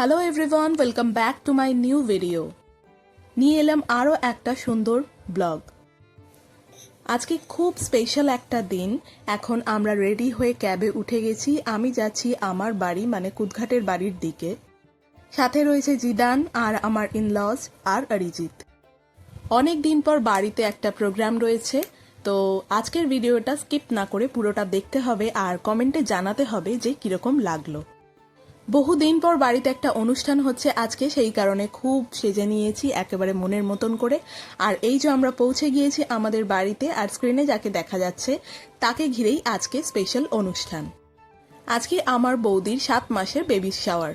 Hello everyone welcome back to my new video নিয়ে এলাম আরও একটা সুন্দর ব্লগ আজকে খুব স্পেশাল একটা দিন। এখন আমরা রেডি হয়ে ক্যাবে উঠে গেছি। আমি যাচ্ছি আমার বাড়ি মানে কুদঘাটের বাড়ির দিকে। সাথে রয়েছে জিদান আর আমার ইনলজ আর অরিজিৎ। অনেক দিন পর বাড়িতে একটা প্রোগ্রাম রয়েছে। তো আজকের ভিডিওটা স্কিপ না করে পুরোটা দেখতে হবে আর কমেন্টে জানাতে হবে যে কীরকম লাগল। বহুদিন পর বাড়িতে একটা অনুষ্ঠান হচ্ছে আজকে, সেই কারণে খুব সেজে নিয়েছি, একেবারে মনের মতন করে। আর এই যে আমরা পৌঁছে গিয়েছি আমাদের বাড়িতে, আর স্ক্রিনে যাকে দেখা যাচ্ছে, তাকে ঘিরেই আজকে স্পেশাল অনুষ্ঠান। আজকে আমার বৌদির সাত মাসের বেবি শাওয়ার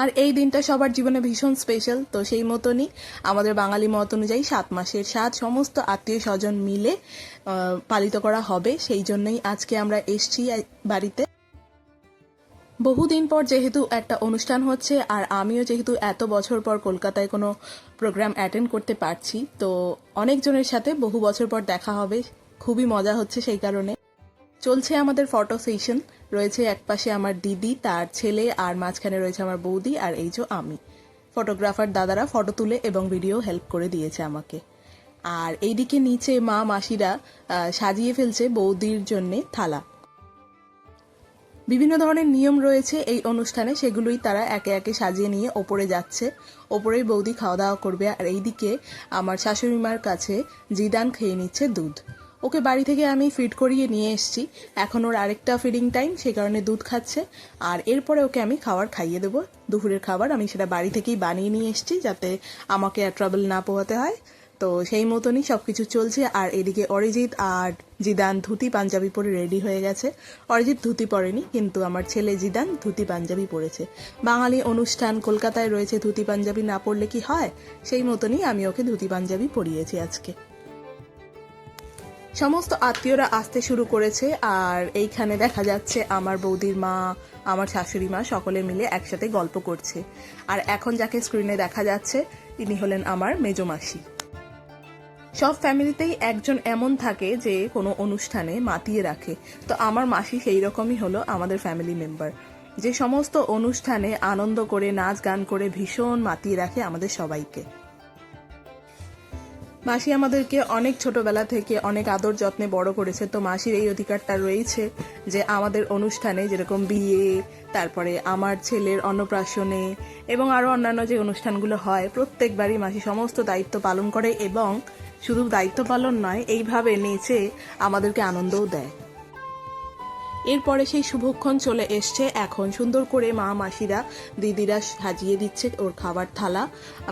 আর এই দিনটা সবার জীবনে ভীষণ স্পেশাল তো সেই মতনই আমাদের বাঙালি মত অনুযায়ী সাত মাসের সাত সমস্ত আত্মীয় স্বজন মিলে পালিত করা হবে। সেই জন্যই আজকে আমরা এসছি বাড়িতে। বহুদিন পর যেহেতু একটা অনুষ্ঠান হচ্ছে, আর আমিও যেহেতু এত বছর পর কলকাতায় কোনো প্রোগ্রাম অ্যাটেন্ড করতে পারছি, তো অনেকজনের সাথে বহু বছর পর দেখা হবে। খুবই মজা হচ্ছে সেই কারণে। চলছে আমাদের ফটো সেশন রয়েছে একপাশে আমার দিদি, তার ছেলে, আর মাঝখানে রয়েছে আমার বৌদি, আর এই যে আমি। ফটোগ্রাফার দাদারা ফটো তুলে এবং ভিডিও হেল্প করে দিয়েছে আমাকে। আর এইদিকে নিচে মা মাসিরা সাজিয়ে ফেলছে বৌদির জন্যে থালা। বিভিন্ন ধরনের নিয়ম রয়েছে এই অনুষ্ঠানে, সেগুলোই তারা একে একে সাজিয়ে নিয়ে ওপরে যাচ্ছে। ওপরেই বৌদি খাওয়া দাওয়া করবে, আর এইদিকে আমার শাশুড়ি মার কাছে জিদান খেয়ে নিচ্ছে দুধ। ওকে বাড়ি থেকে আমি ফিড করিয়ে নিয়ে এসেছি। এখন ওর আরেকটা ফিডিং টাইম সেই কারণে দুধ খাচ্ছে। আর এরপরে ওকে আমি খাবার খাইয়ে দেবো। দুপুরের খাবার আমি সেটা বাড়ি থেকেই বানিয়ে নিয়ে এসেছি, যাতে আমাকে আর ট্রাবল না পোহাতে হয়। তো সেই মতনই সবকিছু চলছে। আর এদিকে অরিজিৎ আর জিদান ধুতি পাঞ্জাবি পরে রেডি হয়ে গেছে। অরিজিৎ ধুতি পরেনি, কিন্তু আমার ছেলে জিদান ধুতি পাঞ্জাবি পরেছে। বাঙালি অনুষ্ঠান কলকাতায় রয়েছে ধুতি পাঞ্জাবি, না পরলে কি হয়? সেই মতনই আমি ওকে ধুতি পাঞ্জাবি পরিয়েছি আজকে। সমস্ত আত্মীয়রা আসতে শুরু করেছে, আর এইখানে দেখা যাচ্ছে আমার বৌদির মা, আমার শাশুড়ি মা সকলে মিলে একসাথে গল্প করছে। আর এখন যাকে স্ক্রিনে দেখা যাচ্ছে, তিনি হলেন আমার মেজো মাসি। সব ফ্যামিলিতেই একজন এমন থাকে যে কোনো অনুষ্ঠানে মাতিয়ে রাখে। তো আমার মাসি সেই রকমই হলো আমাদের ফ্যামিলি মেম্বার। যে সমস্ত অনুষ্ঠানে আনন্দ করে, নাচ গান করে ভীষণ মাতিয়ে রাখে আমাদের সবাইকে। মাসি আমাদেরকে অনেক ছোটবেলা থেকে অনেক আদর যত্নে বড় করেছে। তো মাসির এই অধিকারটা রয়েছে যে আমাদের অনুষ্ঠানে যেরকম বিয়ে, তারপরে আমার ছেলের অন্নপ্রাশনে এবং আরও অন্যান্য যে অনুষ্ঠানগুলো হয়, প্রত্যেকবারই মাসি সমস্ত দায়িত্ব পালন করে এবং শুধু দায়িত্ব পালন নয় এইভাবে নেচে আমাদেরকে আনন্দও দেয়। এরপরে সেই শুভক্ষণ চলে এসছে। এখন সুন্দর করে মা, মাসিরা, দিদিরা সাজিয়ে দিচ্ছে ওর খাবার থালা,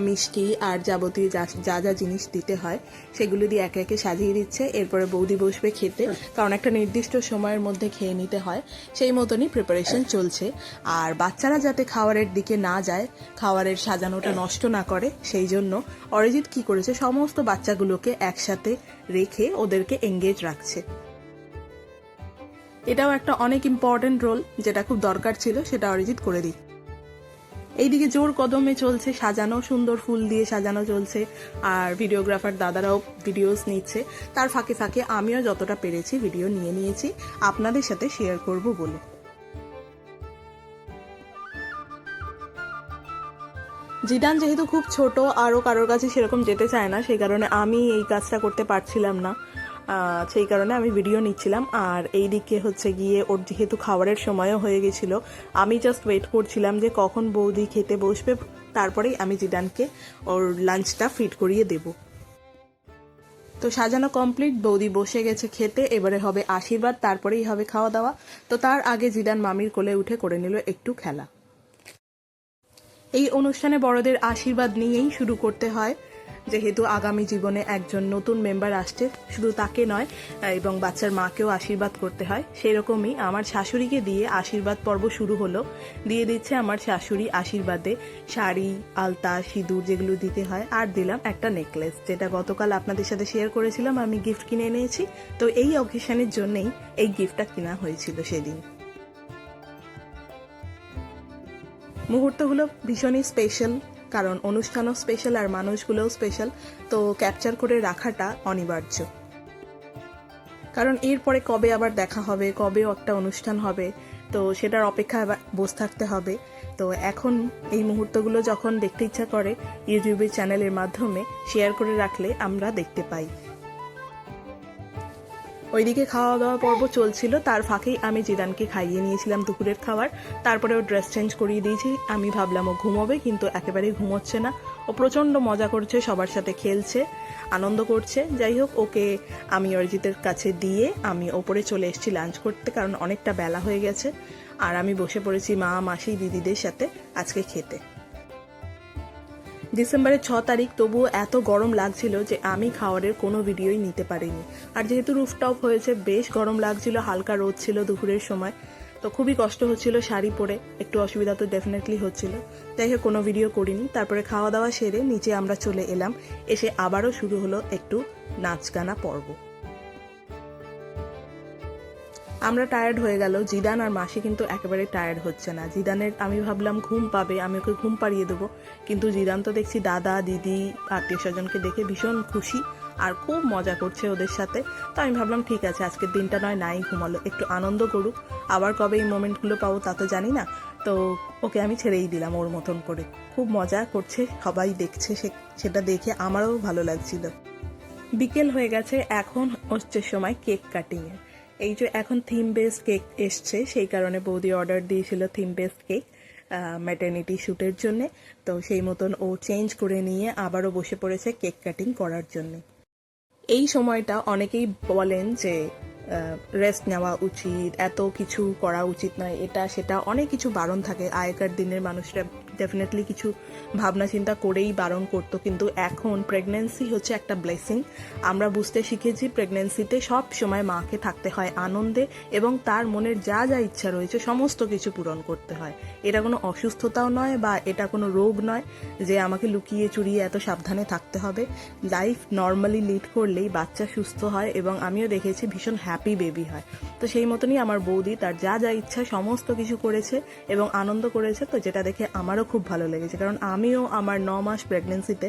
মিষ্টি আর যাবতীয় যা যা জিনিস দিতে হয়, সেগুলো দিয়ে একে একে সাজিয়ে দিচ্ছে। এরপরে বৌদি বসবে খেতে, কারণ একটা নির্দিষ্ট সময়ের মধ্যে খেয়ে নিতে হয়। সেই মতনই প্রিপারেশন চলছে। আর বাচ্চারা যাতে খাওয়ারের দিকে না যায় খাওয়ারের সাজানোটা নষ্ট না করে, সেই জন্য অরিজিৎ কি করেছে, সমস্ত বাচ্চাগুলোকে একসাথে রেখে ওদেরকে এঙ্গেজ রাখছে। এটাও একটা অনেক ইম্পর্টেন্ট রোল যেটা খুব দরকার ছিল, সেটা অরিজিৎ করে দিই এইদিকে জোর কদমে চলছে, সাজানো সুন্দর ফুল দিয়ে সাজানো চলছে, আর ভিডিওগ্রাফার দাদারাও ভিডিওস নিচ্ছে। তার ফাঁকে ফাঁকে আমিও যতটা পেরেছি ভিডিও নিয়ে নিয়েছি। আপনাদের সাথে শেয়ার করব বলে। জিদান যেহেতু খুব ছোট, আরও কারোর কাছে সেরকম যেতে চায় না, সেই কারণে আমি এই কাজটা করতে পারছিলাম না। সেই কারণে আমি ভিডিও নিচ্ছিলাম। আর এই দিকে হচ্ছে গিয়ে ওর যেহেতু খাবারের সময়ও হয়ে গেছিল, আমি জাস্ট ওয়েট করছিলাম যে কখন বৌদি খেতে বসবে, তারপরেই আমি জিদানকে ওর লাঞ্চটা ফিট করিয়ে দেবো। তো সাজানো কমপ্লিট বৌদি বসে গেছে খেতে, এবারে হবে আশীর্বাদ, তারপরেই হবে খাওয়া দাওয়া তো তার আগে জিদান মামির কোলে উঠে করে নিল একটু খেলা। এই অনুষ্ঠানে বড়দের আশীর্বাদ নিয়েই শুরু করতে হয়। যেহেতু আগামী জীবনে একজন নতুন মেম্বার আসছে, শুধু তাকে নয় এবং বাচ্চার মাকেও আশীর্বাদ করতে হয়। সেই রকমই আমার শাশুড়িকে দিয়ে আশীর্বাদ পর্ব শুরু হলো। দিয়ে দিচ্ছে আমার শাশুড়ি আশীর্বাদে শাড়ি, আলতা, সিঁদুর যেগুলো দিতে হয়, আর দিলাম একটা নেকলেস, যেটা গতকাল আপনাদের সাথে শেয়ার করেছিলাম, আমি গিফট কিনে এনেছি। তো এই অকেশনের জন্যই এই গিফটটা কেনা হয়েছিল সেদিন। মুহূর্তগুলো ভীষণই স্পেশাল কারণ অনুষ্ঠানও স্পেশাল আর মানুষগুলোও স্পেশাল তো ক্যাপচার করে রাখাটা অনিবার্য। কারণ এরপরে কবে আবার দেখা হবে, কবে একটা অনুষ্ঠান হবে, তো সেটার অপেক্ষা বসে থাকতে হবে। তো এখন এই মুহূর্তগুলো যখন দেখতে ইচ্ছা করে, ইউটিউবের চ্যানেলের মাধ্যমে শেয়ার করে রাখলে আমরা দেখতে পাই। ওইদিকে খাওয়া দাওয়া পর্ব চলছিল, তার ফাঁকেই আমি জিদানকে খাইয়ে নিয়েছিলাম দুপুরের খাবার। তারপরে ও ড্রেস চেঞ্জ করিয়ে দিয়েছি। আমি ভাবলাম ও ঘুমোবে, কিন্তু একেবারেই ঘুমোচ্ছে না। ও প্রচণ্ড মজা করছে, সবার সাথে খেলছে, আনন্দ করছে। যাই হোক, ওকে আমি অরিজিতের কাছে দিয়ে আমি ওপরে চলে এসেছি লাঞ্চ করতে, কারণ অনেকটা বেলা হয়ে গেছে। আর আমি বসে পড়েছি মা, মাসি, দিদিদের সাথে আজকে খেতে। ডিসেম্বরের ছ তারিখ তবুও এত গরম লাগছিল যে আমি খাওয়ারের কোনো ভিডিওই নিতে পারিনি। আর যেহেতু রুফটপ হয়েছে, বেশ গরম লাগছিল, হালকা রোদ ছিল দুপুরের সময়। তো খুবই কষ্ট হচ্ছিল শাড়ি পরে, একটু অসুবিধা তো ডেফিনেটলি হচ্ছিল। তাই কোনো ভিডিও করিনি। তারপরে খাওয়া দাওয়া সেরে নিচে আমরা চলে এলাম। এসে আবারও শুরু হলো একটু নাচ গানা পর্ব। আমরা টায়ার্ড হয়ে গেল। জিদান আর মাসি কিন্তু একেবারে টায়ার্ড হচ্ছে না। জিদানের আমি ভাবলাম, ঘুম পাবে, আমি ওকে ঘুম পাড়িয়ে দেবো। কিন্তু জিদান তো দেখছি দাদা, দিদি, আত্মীয় স্বজনকে দেখে ভীষণ খুশি আর খুব মজা করছে ওদের সাথে। তো আমি ভাবলাম, ঠিক আছে, আজকের দিনটা নয়, নাই ঘুমালো, একটু আনন্দ করুক। আবার কবে এই মোমেন্টগুলো পাবো তা তো জানি না। তো ওকে আমি ছেড়েই দিলাম ওর মতন করে। খুব মজা করছে, সবাই দেখছে সেটা দেখে আমারও ভালো লাগছিল। বিকেল হয়ে গেছে, এখন হচ্ছে সময় কেক কাটিংয়ের। এই যে এখন থিম বেসড কেক এসছে, সেই কারণে বৌদি অর্ডার দিয়েছিল থিম বেসড কেক ম্যাটার্নিটি শ্যুটের জন্য। তো সেই মতন ও চেঞ্জ করে নিয়ে আবারও বসে পড়েছে কেক কাটিং করার জন্য। এই সময়টা অনেকেই বলেন যে রেস্ট নেওয়া উচিত, এত কিছু করা উচিত নয়, এটা, সেটা, অনেক কিছু বারণ থাকে। আগেকার দিনের মানুষরা ডেফিনেটলি কিছু ভাবনা চিন্তা করেই বারণ করতো। কিন্তু এখন প্রেগনেন্সি হচ্ছে একটা ব্লেসিং আমরা বুঝতে শিখেছি প্রেগনেন্সিতে সব সময় মাকে থাকতে হয় আনন্দে এবং তার মনের যা যা ইচ্ছা রয়েছে সমস্ত কিছু পূরণ করতে হয়। এটা কোনো অসুস্থতাও নয় বা এটা কোনো রোগ নয় যে আমাকে লুকিয়ে চুরিয়ে এত সাবধানে থাকতে হবে। লাইফ নর্মালি লিড করলেই বাচ্চা সুস্থ হয় এবং আমিও দেখেছি ভীষণ হ্যাপি বেবি হয়। তো সেই মতনই আমার বৌদি তার যা যা ইচ্ছা সমস্ত কিছু করেছে এবং আনন্দ করেছে। তো যেটা দেখে আমারও খুব ভালো লেগেছে, কারণ আমিও আমার ন মাস প্রেগনেন্সিতে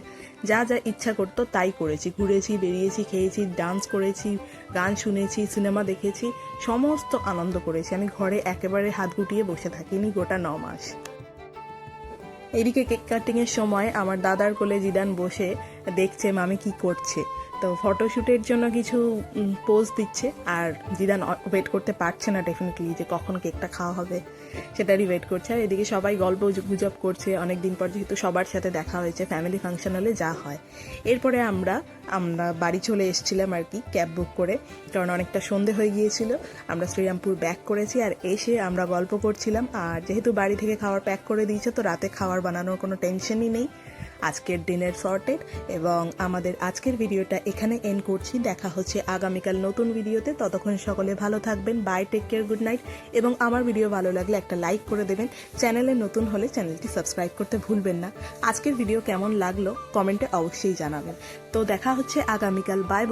যা যা ইচ্ছা করতো তাই করেছি। ঘুরেছি, বেরিয়েছি, খেয়েছি ডান্স করেছি, গান শুনেছি সিনেমা দেখেছি, সমস্ত আনন্দ করেছি। আমি ঘরে একেবারে হাত গুটিয়ে বসে থাকিনি গোটা ন মাস। এদিকে কেক কাটিংয়ের সময় আমার দাদার কোলে জিদান বসে দেখছে, মামি কি করছে? তো ফটোশ্যুটের জন্য কিছু পোজ দিচ্ছে। আর জিদান ওয়েট করতে পারছে না ডেফিনেটলি যে কখন কেকটা খাওয়া হবে। সেটারই ওয়েট করছে। আর এদিকে সবাই গল্প গুজব করছে। অনেক দিন পর যেহেতু সবার সাথে দেখা হয়েছে ফ্যামিলি ফাংশন হলে যা হয়। এরপরে আমরা আমরা বাড়ি চলে এসেছিলাম আর কি ক্যাব বুক করে। কারণ অনেকটা সন্ধে হয়ে গিয়েছিল। আমরা শ্রীরামপুর ব্যাক করেছি আর এসে আমরা গল্প করছিলাম। আর যেহেতু বাড়ি থেকে খাবার প্যাক করে দিয়েছে, তো রাতে খাবার বানানোর কোনো টেনশনই নেই। আজকের দিনের সর্টেড এবং আমাদের আজকের ভিডিওটা এখানে এন্ড করছি। দেখা হচ্ছে আগামীকাল নতুন ভিডিওতে। ততক্ষণ সকলে ভালো থাকবেন। Bye take care good night এবং আমার ভিডিও ভালো লাগলে একটা লাইক করে দেবেন। চ্যানেলে নতুন হলে চ্যানেলটি সাবস্ক্রাইব করতে ভুলবেন না। আজকের ভিডিও কেমন লাগল? কমেন্টে অবশ্যই জানাবেন। তো দেখা হচ্ছে আগামীকাল। বাই